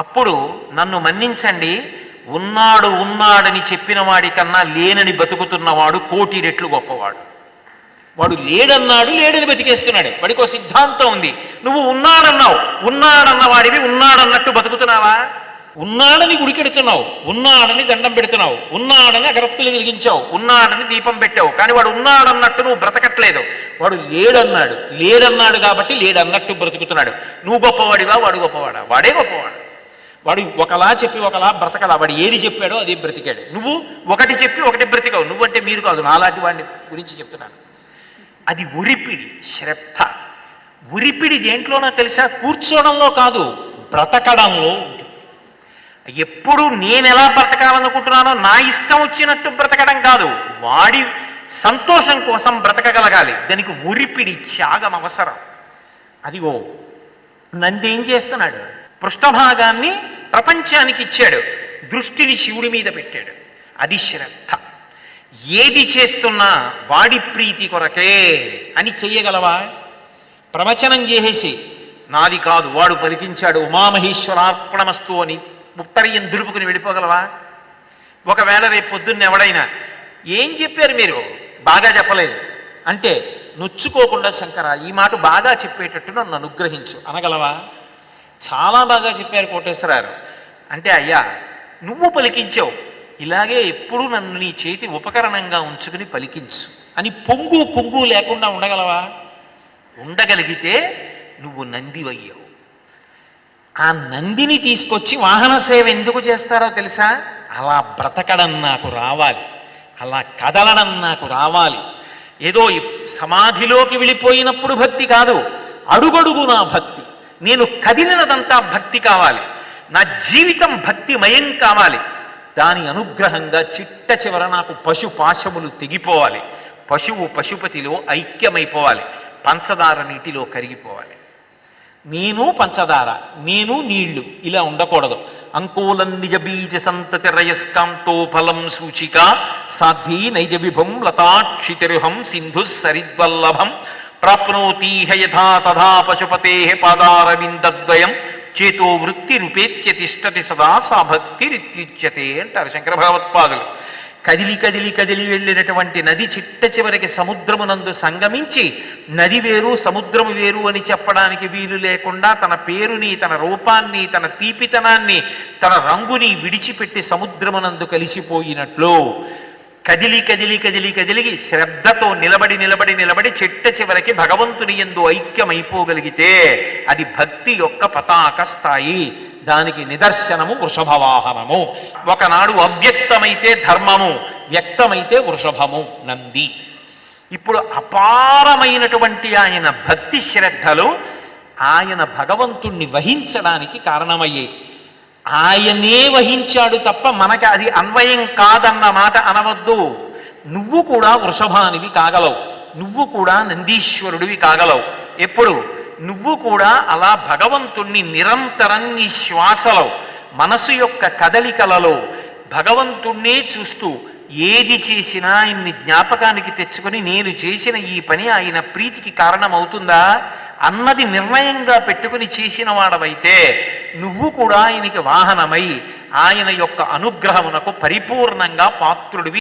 అప్పుడు నన్ను మన్నించండి. ఉన్నాడు ఉన్నాడని చెప్పిన వాడికన్నా లేనని బతుకుతున్నవాడు కోటి రెట్లు గొప్పవాడు. వాడు లేడన్నాడు లేడని బతికేస్తున్నాడు. వాడికి ఒక సిద్ధాంతం ఉంది. నువ్వు ఉన్నాడన్నావు. ఉన్నాడన్న వాడివి ఉన్నాడన్నట్టు బతుకుతున్నావా? ఉన్నాడని గుడికెడుతున్నావు ఉన్నాడని దండం పెడుతున్నావు. ఉన్నాడని అగరత్తులు వెలిగించావు. ఉన్నాడని దీపం పెట్టావు. కానీ వాడు ఉన్నాడన్నట్టు నువ్వు బ్రతకట్లేదు. వాడు లేడన్నాడు. లేడన్నాడు కాబట్టి లేడన్నట్టు బ్రతుకుతున్నాడు. నువ్వు గొప్పవాడివా? వాడు గొప్పవాడా? వాడే గొప్పవాడు. వాడు ఒకలా చెప్పి ఒకలా బ్రతకలా. వాడు ఏది చెప్పాడో అది బ్రతికాడు. నువ్వు ఒకటి చెప్పి ఒకటి బ్రతికావు. నువ్వంటే మీరు కాదు. నాలాంటి వాడిని గురించి చెప్తున్నాను. అది ఉరిపిడి శ్రద్ధ. ఉరిపిడి దేంట్లోనో తెలుసా? కూర్చోవడంలో కాదు బ్రతకడంలో ఎప్పుడు నేను ఎలా బ్రతకాలనుకుంటున్నానో నా ఇష్టం వచ్చినట్టు బ్రతకడం కాదు. వాడి సంతోషం కోసం బ్రతకగలగాలి. దానికి ఉరిపిడి త్యాగం అవసరం. అది ఓ నంది ఏం చేస్తున్నాడు? పృష్ఠభాగాన్ని ప్రపంచానికి ఇచ్చాడు. దృష్టిని శివుడి మీద పెట్టాడు. అది శ్రద్ధ. ఏది చేస్తున్నా వాడి ప్రీతి కొరకే అని చెయ్యగలవా? ప్రవచనం చేసేసి నాది కాదు వాడు పలికించాడు ఉమామహేశ్వరార్పణమస్తు అని ముత్తరయ్యం దులుపుకుని వెళ్ళిపోగలవా? ఒకవేళ రేపు పొద్దున్న ఎవడైనా ఏం చెప్పారు మీరు? బాగా చెప్పలేదు. అంటే నొచ్చుకోకుండా శంకర ఈ మాట బాగా చెప్పేటట్టు నన్ను అనుగ్రహించు. అనగలవా? చాలా బాగా చెప్పారు కోటేశ్వరారు అంటే అయ్యా నువ్వు పలికించావు. ఇలాగే ఎప్పుడు నన్ను నీ చేతి ఉపకరణంగా ఉంచుకుని పలికించు. అని పొంగు పొంగు లేకుండా ఉండగలవా? ఉండగలిగితే నువ్వు నందివయ్యావు. ఆ నందిని తీసుకొచ్చి వాహన సేవ ఎందుకు చేస్తారో తెలుసా? అలా బ్రతకడం నాకు రావాలి. అలా కదలడం నాకు రావాలి. ఏదో సమాధిలోకి వెళ్ళిపోయినప్పుడు భక్తి కాదు అడుగడుగు నా భక్తి. నేను కదిలినదంతా భక్తి కావాలి. నా జీవితం భక్తిమయం కావాలి. దాని అనుగ్రహంగా చిట్ట చివర నాకు పశు పాశములు తెగిపోవాలి. పశువు పశుపతిలో ఐక్యమైపోవాలి. పంచదార నీటిలో కరిగిపోవాలి. నేను పంచదార నేను నీళ్ళు ఇలా ఉండకూడదు. అంకోలం నిజ బీజ సంతతి రయస్కాంతో ఫలం సూచిక సాధ్వీ నైజ విభం లతాక్షితిరుహం సింధు సరిద్వల్లభం. ప్రాప్నోతీహ యథా తథా పశుపతే పాదారవిందద్వయం చేతో వృత్తి రూపేత్య తిష్టతి సదా సా భక్తి రిత్యుచ్యతే అంటారు శంకర భగవత్పాదులు కదిలి కదిలి కదిలి వెళ్ళినటువంటి నది చిట్ట చివరికి సముద్రమునందు సంగమించి నది వేరు సముద్రము వేరు అని చెప్పడానికి వీలు లేకుండా తన పేరుని తన రూపాన్ని తన తీపితనాన్ని తన రంగుని విడిచిపెట్టి సముద్రమునందు కలిసిపోయినట్లు కదిలి కదిలి కదిలి కదిలి శ్రద్ధతో నిలబడి నిలబడి నిలబడి చిట్ట చివరికి భగవంతుని ఎందు ఐక్యమైపోగలిగితే అది భక్తి యొక్క పతాక స్థాయి. దానికి నిదర్శనము వృషభవాహనము. ఒకనాడు అవ్యక్తమైతే ధర్మము వ్యక్తమైతే వృషభము నంది. ఇప్పుడు అపారమైనటువంటి ఆయన భక్తి శ్రద్ధలు ఆయన భగవంతుణ్ణి వహించడానికి కారణమయ్యాయి ఆయనే వహించాడు తప్ప మనకి అది అన్వయం కాదన్న మాట అనవద్దు. నువ్వు కూడా వృషభానివి కాగలవు. నువ్వు కూడా నందీశ్వరుడివి కాగలవు. ఎప్పుడు? నువ్వు కూడా అలా భగవంతుణ్ణి నిరంతరం నీ శ్వాసలో మనసు యొక్క కదలికలలో భగవంతుణ్ణే చూస్తూ ఏది చేసినా ఆయన్ని జ్ఞాపకానికి తెచ్చుకొని నేను చేసిన ఈ పని ఆయన ప్రీతికి కారణమవుతుందా? అన్నది నిర్ణయంగా పెట్టుకుని చేసిన వాడవైతే నువ్వు కూడా ఆయనకి వాహనమై ఆయన యొక్క అనుగ్రహమునకు పరిపూర్ణంగా పాత్రుడివి.